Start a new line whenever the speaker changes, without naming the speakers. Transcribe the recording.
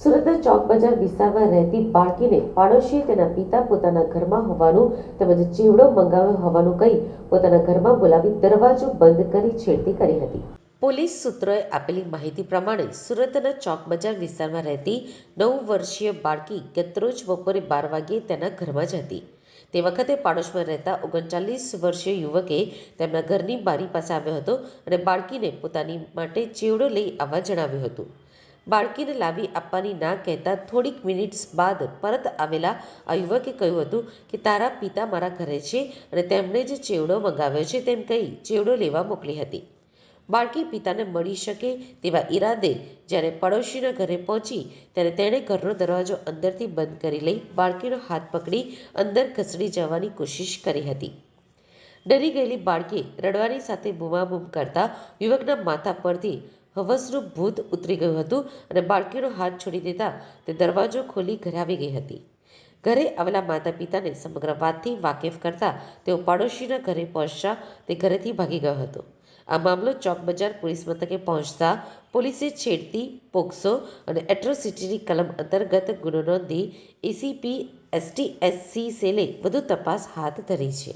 સુરતના ચોક બજાર વિસ્તારમાં રહેતી બાળકીને પાડોશીએ તેના પિતા પોતાના ઘરમાં હોવાનું તેમજ ચીવડો મંગાવ્યો હોવાનું કહી પોતાના ઘરમાં બોલાવી દરવાજો બંધ કરી છેડતી કરી હતી. પોલીસ સૂત્રોએ આપેલી માહિતી પ્રમાણે સુરતના ચોક બજાર વિસ્તારમાં રહેતી નવ વર્ષીય બાળકી ગતરોજ બપોરે બાર વાગ્યે તેના ઘરમાં જ હતી તે વખતે પાડોશમાં રહેતા ઓગણચાલીસ વર્ષીય યુવકે તેમના ઘરની બારી પાસે આવ્યો હતો અને બાળકીને પોતાની માટે ચીવડો લઈ આવવા જણાવ્યું હતું. બાળકીને લાવી આપવાની ના કહેતા થોડીક મિનિટ્સ બાદ પરત આવેલા આ યુવકે કહ્યું હતું કે, તારા પિતા મારા ઘરે છે અને તેમણે જ ચેવડો મંગાવ્યો છે તેમ કહી ચેવડો લેવા મોકલી હતી. બાળકી પિતાને મળી શકે તેવા ઈરાદે જ્યારે પડોશીના ઘરે પહોંચી, ત્યારે તેણે ઘરનો દરવાજો અંદરથી બંધ કરી લઈ બાળકીનો હાથ પકડી અંદર ઘસડી જવાની કોશિશ કરી હતી. ડરી ગયેલી બાળકી રડવાની સાથે બૂમાબૂમ કરતા યુવકના માથા પરથી હવસનું ભૂત ઉતરી ગયું હતું અને બાળકીનો હાથ છોડી દેતા તે દરવાજો ખોલી ઘરે આવી ગઈ હતી. ઘરે આવેલા માતા પિતાને સમગ્ર વાતથી વાકેફ કરતા તેઓ પાડોશીના ઘરે પહોંચતા તે ઘરેથી ભાગી ગયો હતો. આ મામલો ચોક બજાર પોલીસ મથકે પહોંચતા પોલીસે છેડતી પોક્સો અને એટ્રોસિટીની કલમ અંતર્ગત ગુનો નોંધી એસીપી એસટીએસસી સેલે વધુ તપાસ હાથ ધરી છે.